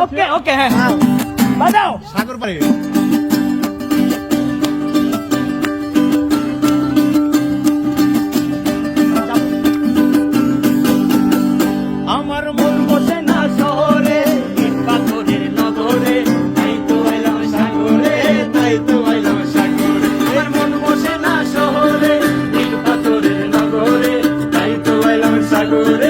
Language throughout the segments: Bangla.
ওকে ওকে হ্যাঁ। বাজাও। সাগর পাড়ে। আমার মন বসে না শহরে পাথরের নগরে তাই তো এলাম সাগরে তাই তো এলাম সাগরে। আমার মন বসে না শহরে পাথরের নগরে তাই তো এলাম সাগরে।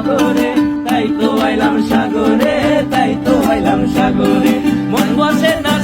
নগরে তাই তো আইলাম সাগরে তাই তো আইলাম সাগরে। মন বসে না